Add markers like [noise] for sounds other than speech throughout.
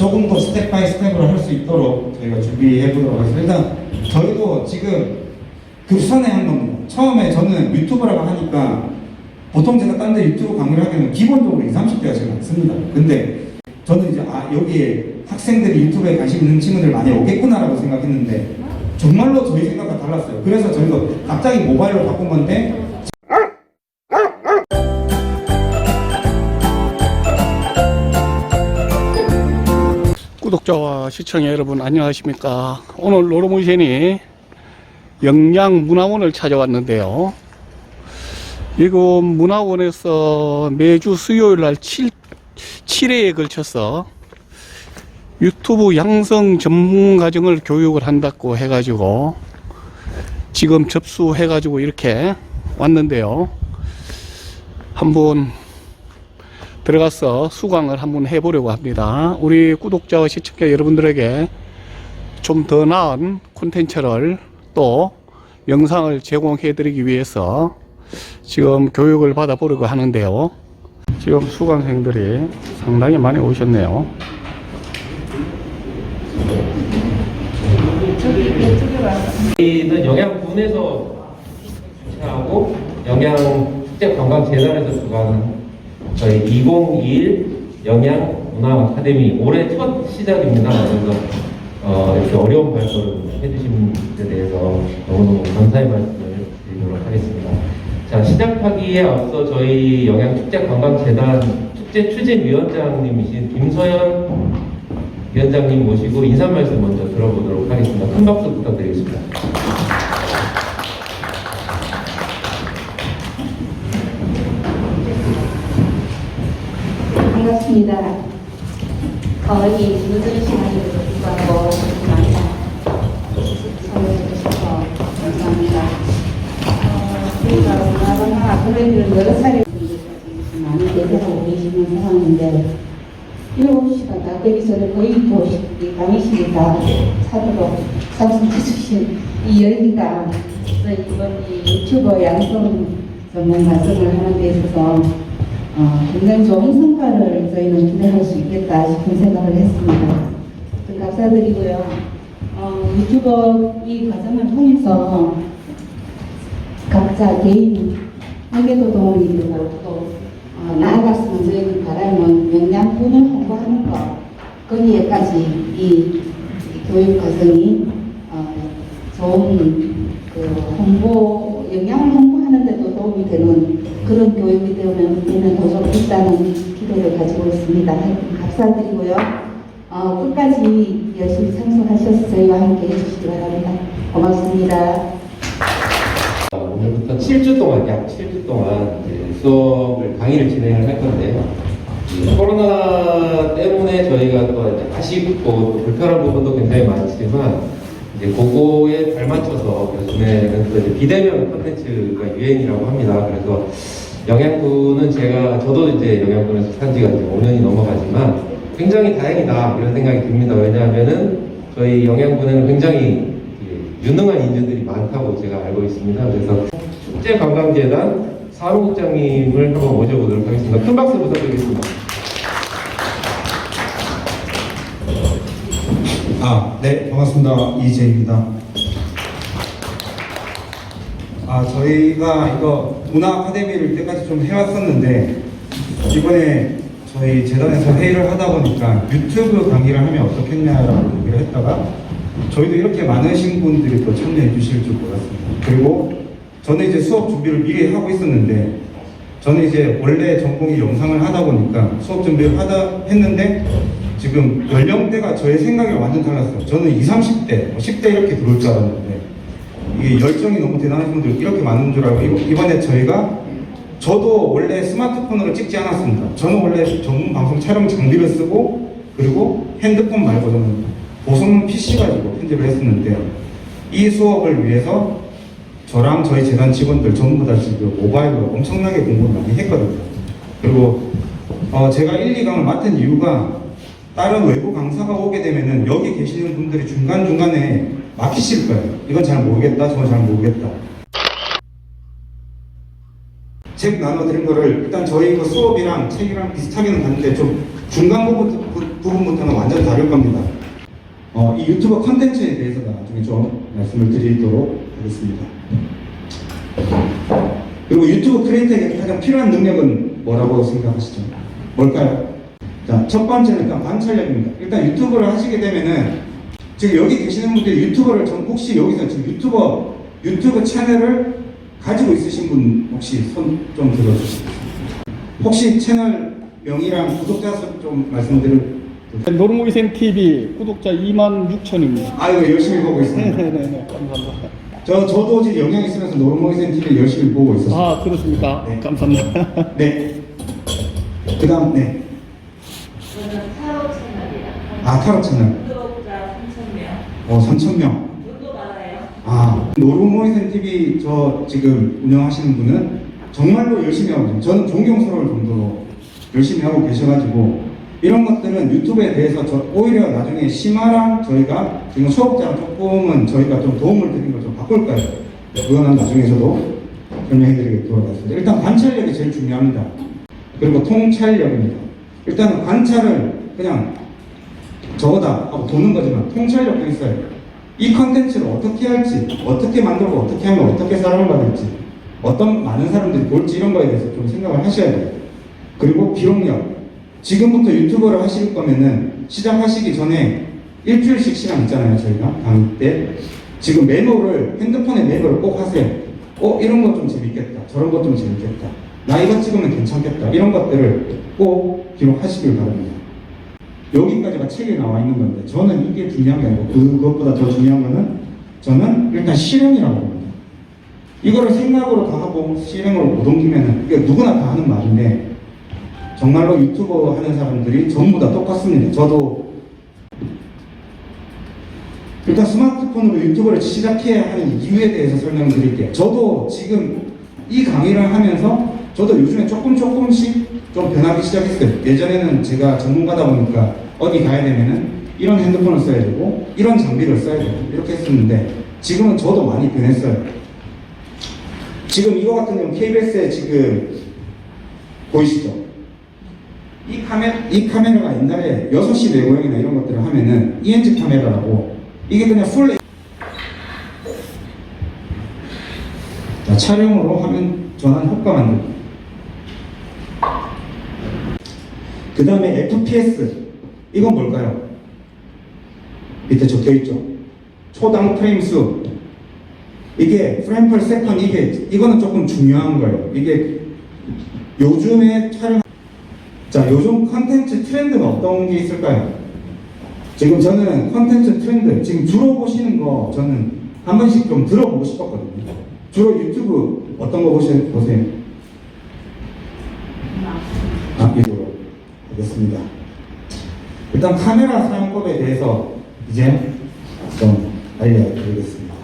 조금 더 스텝 바이 스텝으로 할 수 있도록 저희가 준비해 보도록 하겠습니다. 일단 저희도 지금 급선회 한 겁니다. 처음에 저는 유튜버라고 하니까 보통 제가 딴데 유튜브 강의를 하면 기본적으로 20, 30대가 제일 많습니다. 근데 저는 이제 아 여기에 학생들이 유튜브에 관심 있는 친구들 많이 오겠구나라고 생각했는데 정말로 저희 생각과 달랐어요. 그래서 저희도 갑자기 모바일로 바꾼 건데 구독자와 시청자 여러분 안녕하십니까? 오늘 로로문신이 영양문화원을 찾아왔는데요. 이곳 문화원에서 매주 수요일 날 7, 7회에 걸쳐서 유튜브 양성 전문 과정을 교육을 한다고 해가지고 지금 접수해가지고 이렇게 왔는데요. 한번 들어가서 수강을 한번 해보려고 합니다. 우리 구독자와 시청자 여러분들에게 좀 더 나은 콘텐츠를 또 영상을 제공해 드리기 위해서 지금 교육을 받아보려고 하는데요. 지금 수강생들이 상당히 많이 오셨네요. 저희는 영양군에서 주최하고 영양축제 관광재단에서 주관하는 저희 2021 영양 문화 아카데미 올해 첫 시작입니다. 그래서 어, 이렇게 어려운 발표를 해주신 데 대해서 너무너무 감사의 말씀을 드리도록 하겠습니다. 자, 시작하기에 앞서 저희 영양축제관광재단 축제 추진위원장님이신 김서연 위원장님 모시고 인사 말씀 먼저 들어보도록 하겠습니다. 큰 박수 부탁드리겠습니다. 반갑습니다. 거의 늦은 불구하고 많이 참여해주셔서 감사합니다. 어, 저희가 문화문화 아카데미를 여러 차례 많이 대표하고 계시는 상황인데 7시간 다 되기 전에 거의 또이 강의실이다 차도로 참석해주신 이 열기가 저희 이번 이 유튜버 양성 전문 발성을 하는 데 있어서 어, 굉장히 좋은 성과를 저희는 기대할 수 있겠다 싶은 생각을 했습니다. 좀 감사드리고요. 어, 유튜버 이 과정을 통해서 각자 개인에게도 도움이 되고 또 어, 나아갔으면 저희는 바라는 영양분을 홍보하는 것 거기에까지 이, 이 교육 과정이 어, 좋은 그 홍보 영양을 홍보하는 데도 도움이 되는 그런 교육 되면 더 좋겠다는 기대를 가지고 있습니다. 감사드리고요. 어, 끝까지 열심히 참석하셔서 저희와 함께 해주시기 바랍니다. 고맙습니다. 오늘부터 7주 동안, 약 7주 동안 수업을, 강의를 진행을 할 건데요. 이 코로나 때문에 저희가 또 아쉽고 또 불편한 부분도 굉장히 많지만, 이제 그거에 발맞춰서 요즘에는 또 비대면 콘텐츠가 유행이라고 합니다. 그래서 영양분은 제가, 저도 이제 영양분에서 산 지가 이제 5년이 넘어가지만 굉장히 다행이다 이런 생각이 듭니다. 왜냐하면은 저희 영양분에는 굉장히 예, 유능한 인재들이 많다고 제가 알고 있습니다. 그래서 축제관광재단 사무국장님을 한번 모셔보도록 하겠습니다. 큰 박수 부탁드리겠습니다. 아, 네, 반갑습니다. 이재입니다. 아, 저희가 이거 문화 아카데미를 때까지 좀 해왔었는데, 이번에 저희 재단에서 회의를 하다 보니까 유튜브 강의를 하면 어떻겠냐라고 얘기를 했다가, 저희도 이렇게 많으신 분들이 또 참여해 주실 줄 몰랐습니다. 그리고 저는 이제 수업 준비를 미리 하고 있었는데, 저는 이제 원래 전공이 영상을 하다 보니까 수업 준비를 하다 했는데 지금 연령대가 저의 생각이 완전 달랐어요. 저는 20, 30대, 10대 이렇게 들어올 줄 알았는데 이게 열정이 너무 대단한 분들이 이렇게 많은 줄 알고 이번- 이번에 저희가 저도 원래 스마트폰으로 찍지 않았습니다. 저는 원래 전문 방송 촬영 장비를 쓰고 그리고 핸드폰 말고 저는 보성 PC 가지고 편집을 했었는데 이 수업을 위해서 저랑 저희 재단 직원들 전부 다 지금 모바일로 엄청나게 공부를 많이 했거든요. 그리고 어, 제가 1, 2강을 맡은 이유가 다른 외부 강사가 오게 되면은 여기 계시는 분들이 중간중간에 막히실 거예요. 이건 잘 모르겠다, 저건 잘 모르겠다. 책 나눠드린 거를 일단 저희 그 수업이랑 책이랑 비슷하게는 갔는데 좀 중간 부분, 부- 부분부터는 완전 다르게 이 유튜버 컨텐츠에 대해서 나중에 좀 말씀을 드리도록 하겠습니다. 그리고 유튜브 크리에이터에게 가장 필요한 능력은 뭐라고 생각하시죠? 뭘까요? 자, 첫 번째는 일단 관찰력입니다. 일단 유튜브를 하시게 되면은 지금 여기 계시는 분들이 유튜버를 전 혹시 여기서 지금 유튜버 유튜브 채널을 가지고 있으신 분 혹시 손 좀 들어주시겠어요? 혹시 채널 명이랑 구독자 수 좀 말씀드릴 노르모이센 TV 구독자 2만 6천입니다. 아이고 열심히 보고 있습니다. 네네네 감사합니다. 저 저도 지금 영향 있으면서 노르모이센 TV 열심히 보고 있었어요. 아 그렇습니까? 네. 감사합니다. 네. 그다음 네. 저는 타로 채널이라 아 타로 채널. 3,000명. 어 3천 명. 눈도 많아요. 아 노르모이센 TV 저 지금 운영하시는 분은 정말로 열심히 하고 계세요. 저는 존경스러울 정도로 열심히 하고 계셔가지고 이런 것들은 유튜브에 대해서 저 오히려 나중에 심화랑 저희가 지금 수업자랑 조금은 저희가 좀 도움을 드린 걸 좀 바꿀 거예요. 그거는 나중에 저도 설명해드리도록 하겠습니다. 일단 관찰력이 제일 중요합니다. 그리고 통찰력입니다. 일단 관찰을 그냥 저거다 하고 도는 거지만 통찰력도 있어요. 이 컨텐츠를 어떻게 할지, 어떻게 만들고 어떻게 하면 어떻게 사랑을 받을지, 어떤 많은 사람들이 볼지 이런 거에 대해서 좀 생각을 하셔야 돼요. 그리고 기록력. 지금부터 유튜버를 하실 거면은 시작하시기 전에 일주일씩 시간 있잖아요, 저희가 강의 때. 지금 메모를 핸드폰에 메모를 꼭 하세요. 어 이런 거 좀 재밌겠다, 저런 거 좀 재밌겠다. 나 이거 찍으면 괜찮겠다. 이런 것들을 꼭 기록하시길 바랍니다. 여기까지가 책에 나와 있는 건데 저는 이게 중요한 게 아니고 그것보다 더 중요한 거는 저는 일단 실행이라고 봅니다. 이거를 생각으로 다 하고 실행으로 못 옮기면은 이게 누구나 다 하는 말인데 정말로 유튜버 하는 사람들이 전부 다 똑같습니다. 저도 일단 스마트폰으로 유튜브를 시작해야 하는 이유에 대해서 설명을 드릴게요. 저도 지금 이 강의를 하면서 저도 요즘에 조금 조금씩 좀 변하기 시작했어요. 예전에는 제가 전문가다 보니까 어디 가야 되면은 이런 핸드폰을 써야 되고 이런 장비를 써야 되고 이렇게 했었는데 지금은 저도 많이 변했어요. 지금 이거 같은 경우 KBS에 지금 보이시죠? 이 카메라, 이 카메라가 옛날에 6시 내고형이나 이런 것들을 하면은 ENG 카메라라고 이게 그냥 풀 자, 촬영으로 화면 전환 효과 만들기. 그 다음에 FPS. 이건 뭘까요? 밑에 적혀 있죠. 초당 프레임 수. 이게 프레임 per 세컨 이게 이거는 조금 중요한 거예요. 이게 요즘에 촬영 자 요즘 컨텐츠 트렌드가 어떤 게 있을까요? 지금 저는 컨텐츠 트렌드 지금 주로 보시는 거 저는 한 번씩 좀 들어보고 싶었거든요. 주로 유튜브 어떤 거 보세요? 아, 이거로 하겠습니다. 일단 카메라 사용법에 대해서 이제 좀 알려드리겠습니다.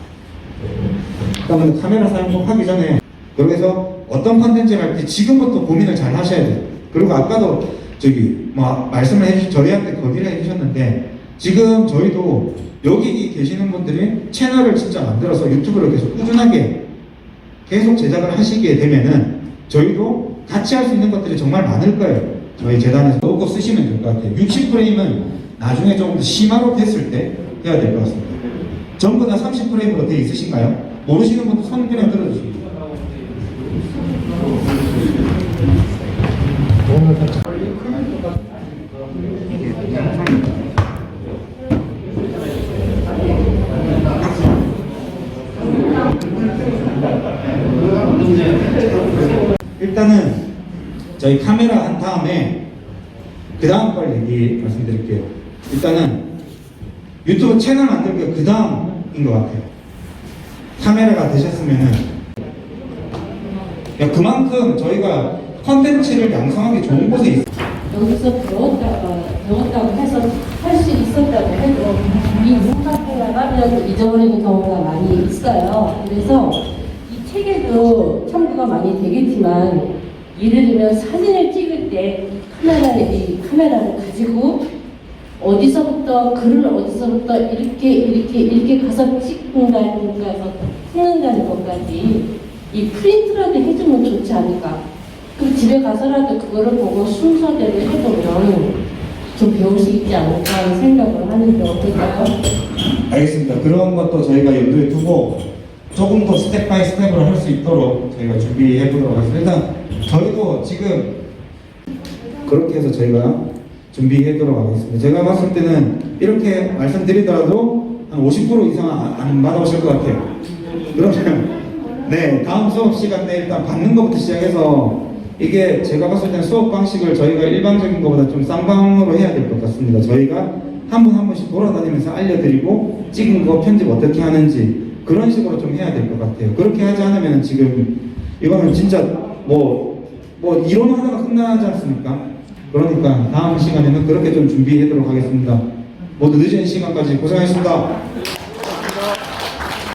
일단은 카메라 사용법 하기 전에 여기서 어떤 컨텐츠를 할 때 지금부터 고민을 잘 하셔야 돼요. 그리고 아까도 저기 뭐 말씀을 해주 저희한테 건의를 해주셨는데 지금 저희도 여기 계시는 분들이 채널을 진짜 만들어서 유튜브를 계속 꾸준하게 계속 제작을 하시게 되면은 저희도 같이 할 수 있는 것들이 정말 많을 거예요. 저희 재단에서 꼭 쓰시면 될 것 같아요. 60프레임은 나중에 조금 더 심화로 됐을 때 해야 될 것 같습니다. 전부 다 30프레임으로 돼 있으신가요? 모르시는 분들 손 그냥 들어주시면 일단은 저희 카메라 한 다음에 그 다음 걸 얘기 말씀드릴게요. 일단은 유튜브 채널 만들기가 그 다음인 것 같아요. 카메라가 되셨으면은 야, 그만큼 저희가 컨텐츠를 양성하기 좋은 곳에 있어요. 여기서 배웠다가 배웠다고 해서 할 수 있었다고 해도 이 문카페가 빠르다고 잊어버리는 경우가 많이 있어요. 그래서 이 책에도 첨부가 많이 되겠지만 예를 들면 사진을 찍을 때 카메라를 이 카메라를 가지고 어디서부터 글을 어디서부터 이렇게 이렇게 이렇게 가서 찍는다는 가서 찍는다는 것까지 이 프린트라도 해주면 좋지 않을까? 그럼 집에 가서라도 그거를 보고 순서대로 해보면 좀 배울 수 있지 않을까 하는 생각을 하는데 어떨까요? 알겠습니다. 그런 것도 저희가 염두에 두고 조금 더 스텝 바이 스텝으로 할 수 있도록 저희가 준비해 보도록 하겠습니다. 일단 도 지금 그렇게 해서 저희가 준비해 보도록 하겠습니다. 제가 봤을 때는 이렇게 말씀드리더라도 한 50% 이상 안, 안 받아오실 것 같아요. 그러면 [laughs] 네 다음 수업 시간 때 일단 받는 것부터 시작해서 이게 제가 봤을 때는 수업 방식을 저희가 일반적인 것보다 좀 쌍방으로 해야 될 것 같습니다. 저희가 한분한 분씩 돌아다니면서 알려드리고 찍은 거 편집 어떻게 하는지 그런 식으로 좀 해야 될 것 같아요. 그렇게 하지 않으면 지금 이거는 진짜 뭐, 뭐 이론 하나가 끝나지 않습니까? 그러니까 다음 시간에는 그렇게 좀 준비하도록 하겠습니다. 모두 늦은 시간까지 고생하셨습니다.